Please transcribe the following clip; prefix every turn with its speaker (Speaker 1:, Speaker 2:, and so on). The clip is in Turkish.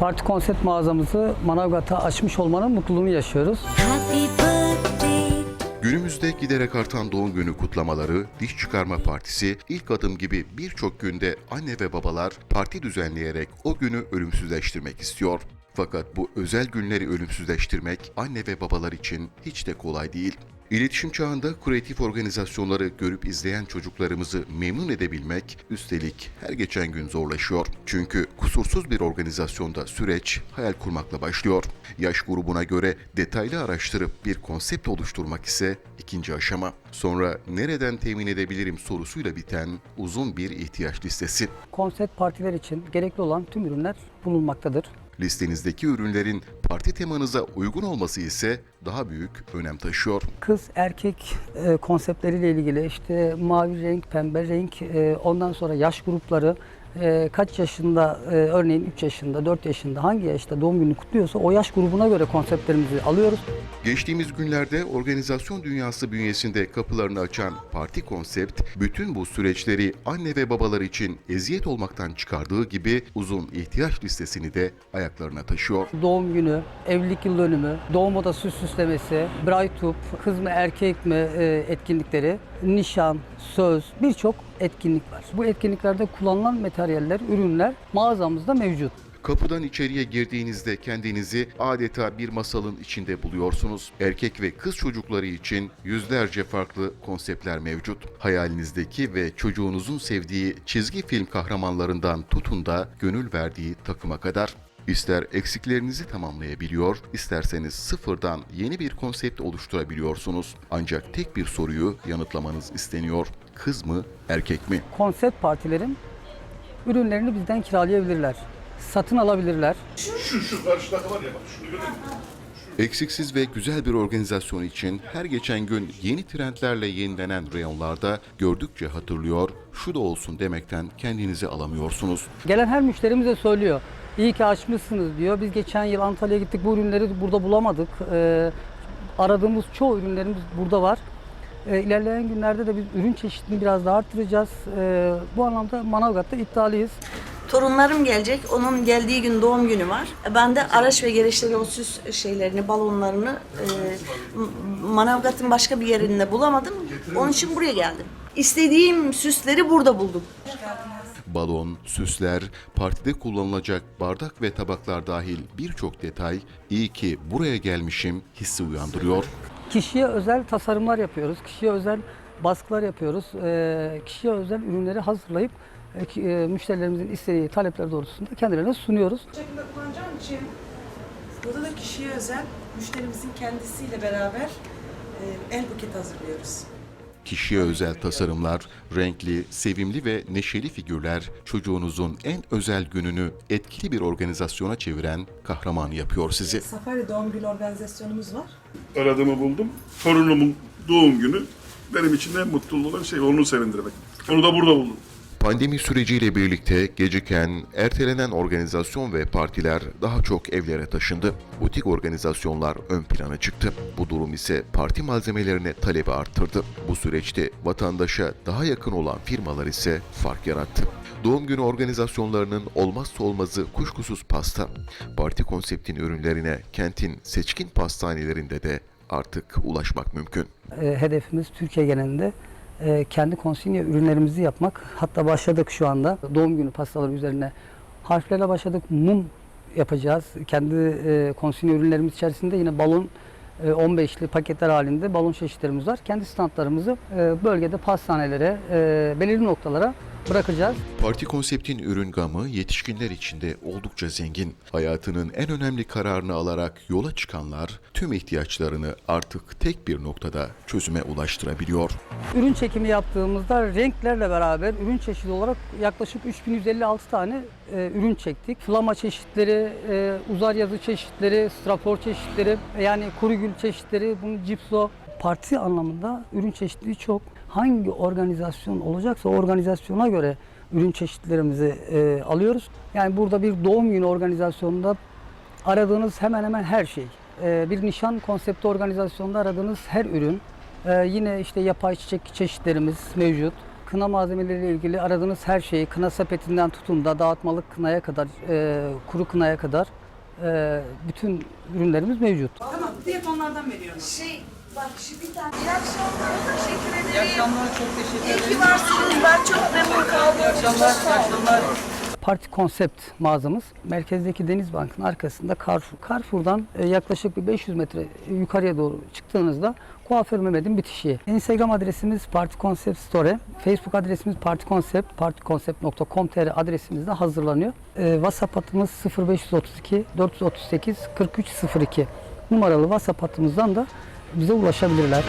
Speaker 1: Parti konsept mağazamızı Manavgat'a açmış olmanın mutluluğunu yaşıyoruz.
Speaker 2: Günümüzde giderek artan doğum günü kutlamaları, diş çıkarma partisi, ilk adım gibi birçok günde anne ve babalar parti düzenleyerek o günü ölümsüzleştirmek istiyor. Fakat bu özel günleri ölümsüzleştirmek anne ve babalar için hiç de kolay değil. İletişim çağında kreatif organizasyonları görüp izleyen çocuklarımızı memnun edebilmek üstelik her geçen gün zorlaşıyor. Çünkü kusursuz bir organizasyonda süreç hayal kurmakla başlıyor. Yaş grubuna göre detaylı araştırıp bir konsept oluşturmak ise ikinci aşama. Sonra nereden temin edebilirim sorusuyla biten uzun bir ihtiyaç listesi.
Speaker 1: Konsept partiler için gerekli olan tüm ürünler bulunmaktadır.
Speaker 2: Listenizdeki ürünlerin parti temanıza uygun olması ise daha büyük önem taşıyor.
Speaker 1: Kız erkek e, konseptleriyle ilgili işte mavi renk, pembe renk, e, ondan sonra yaş grupları, e, kaç yaşında e, örneğin 3 yaşında, 4 yaşında hangi yaşta doğum gününü kutluyorsa o yaş grubuna göre konseptlerimizi alıyoruz.
Speaker 2: Geçtiğimiz günlerde organizasyon dünyası bünyesinde kapılarını açan Parti Konsept, bütün bu süreçleri anne ve babalar için eziyet olmaktan çıkardığı gibi uzun ihtiyaç listesini de ayaklarına taşıyor.
Speaker 1: Doğum günü, evlilik yıl dönümü, doğum odası süslemesi, braytup, kız mı erkek mi e, etkinlikleri, nişan, söz birçok etkinlik var. Bu etkinliklerde kullanılan materyaller, ürünler mağazamızda mevcut.
Speaker 2: Kapıdan içeriye girdiğinizde kendinizi adeta bir masalın içinde buluyorsunuz. Erkek ve kız çocukları için yüzlerce farklı konseptler mevcut. Hayalinizdeki ve çocuğunuzun sevdiği çizgi film kahramanlarından tutun da gönül verdiği takıma kadar. İster eksiklerinizi tamamlayabiliyor, isterseniz sıfırdan yeni bir konsept oluşturabiliyorsunuz. Ancak tek bir soruyu yanıtlamanız isteniyor. Kız mı, erkek mi?
Speaker 1: Konsept partilerin ürünlerini bizden kiralayabilirler. Satın alabilirler.
Speaker 3: Şu şu karşıdaki var ya bak şunu görüyor musun?
Speaker 2: Eksiksiz ve güzel bir organizasyon için her geçen gün yeni trendlerle yenilenen reyonlarda gördükçe hatırlıyor, şu da olsun demekten kendinizi alamıyorsunuz.
Speaker 1: Gelen her müşterimiz de söylüyor. İyi ki açmışsınız diyor. Biz geçen yıl Antalya'ya gittik bu ürünleri burada bulamadık. Ee, aradığımız çoğu ürünlerimiz burada var. Ee, ilerleyen günlerde de biz ürün çeşitliliğini biraz daha artıracağız. Ee, bu anlamda Manavgat'ta iddialıyız.
Speaker 4: Torunlarım gelecek. Onun geldiği gün doğum günü var. Ben de araç ve gereçleri o süs şeylerini, balonlarını e, Manavgat'ın başka bir yerinde bulamadım. Onun için buraya geldim. İstediğim süsleri burada buldum.
Speaker 2: Balon, süsler, partide kullanılacak bardak ve tabaklar dahil birçok detay iyi ki buraya gelmişim hissi uyandırıyor.
Speaker 1: Kişiye özel tasarımlar yapıyoruz. Kişiye özel baskılar yapıyoruz. Ee, kişiye özel ürünleri hazırlayıp e, e, müşterilerimizin istediği talepler doğrultusunda kendilerine sunuyoruz.
Speaker 5: şekilde kullanacağım için burada da kişiye özel müşterimizin kendisiyle beraber e, el buket hazırlıyoruz.
Speaker 2: Kişiye özel tasarımlar, renkli, sevimli ve neşeli figürler çocuğunuzun en özel gününü etkili bir organizasyona çeviren kahraman yapıyor sizi.
Speaker 5: Safari doğum günü organizasyonumuz var.
Speaker 3: Aradığımı buldum. Torunumun doğum günü benim için en mutlu olan şey onu sevindirmek. Onu da burada buldum.
Speaker 2: Pandemi süreciyle birlikte geciken, ertelenen organizasyon ve partiler daha çok evlere taşındı. Butik organizasyonlar ön plana çıktı. Bu durum ise parti malzemelerine talebi arttırdı. Bu süreçte vatandaşa daha yakın olan firmalar ise fark yarattı. Doğum günü organizasyonlarının olmazsa olmazı kuşkusuz pasta. Parti konseptin ürünlerine kentin seçkin pastanelerinde de artık ulaşmak mümkün.
Speaker 1: E, hedefimiz Türkiye genelinde e, kendi konsinye ürünlerimizi yapmak. Hatta başladık şu anda doğum günü pastaları üzerine harflerle başladık. Mum yapacağız. Kendi e, konsinye ürünlerimiz içerisinde yine balon e, 15'li paketler halinde balon çeşitlerimiz var. Kendi standlarımızı e, bölgede pastanelere, e, belirli noktalara bırakacağız.
Speaker 2: Parti konseptin ürün gamı yetişkinler için de oldukça zengin. Hayatının en önemli kararını alarak yola çıkanlar tüm ihtiyaçlarını artık tek bir noktada çözüme ulaştırabiliyor.
Speaker 1: Ürün çekimi yaptığımızda renklerle beraber ürün çeşidi olarak yaklaşık 3156 tane e, ürün çektik. Flama çeşitleri, e, uzar yazı çeşitleri, strafor çeşitleri, yani kuru gül çeşitleri, bunun cipso. Parti anlamında ürün çeşitliliği çok. Hangi organizasyon olacaksa o organizasyona göre ürün çeşitlerimizi e, alıyoruz. Yani burada bir doğum günü organizasyonunda aradığınız hemen hemen her şey. Ee, bir nişan konsepti organizasyonunda aradığınız her ürün. Ee, yine işte yapay çiçek çeşitlerimiz mevcut. kına malzemeleriyle ilgili aradığınız her şeyi, kına sepetinden tutun da dağıtmalık kınaya kadar, e, kuru kınaya kadar e, bütün ürünlerimiz mevcut.
Speaker 5: Tamam, direkt onlardan veriyorum.
Speaker 4: Şey, bak şu bir tane. İyi akşamlar, teşekkür ederim.
Speaker 1: İyi akşamlar, çok teşekkür
Speaker 4: İyi ki varsınız. Ben çok memnun kaldım. Çok sağ olun.
Speaker 1: Parti konsept mağazamız merkezdeki Deniz Bank'ın arkasında Carrefour. Carrefour'dan e, yaklaşık bir 500 metre yukarıya doğru çıktığınızda Kuaför Mehmet'in bitişiği. Instagram adresimiz Parti Concept Store. Facebook adresimiz Parti Concept, particoncept.com.tr adresimizde hazırlanıyor. E, WhatsApp hattımız 0532 438 4302 numaralı WhatsApp hattımızdan da bize ulaşabilirler.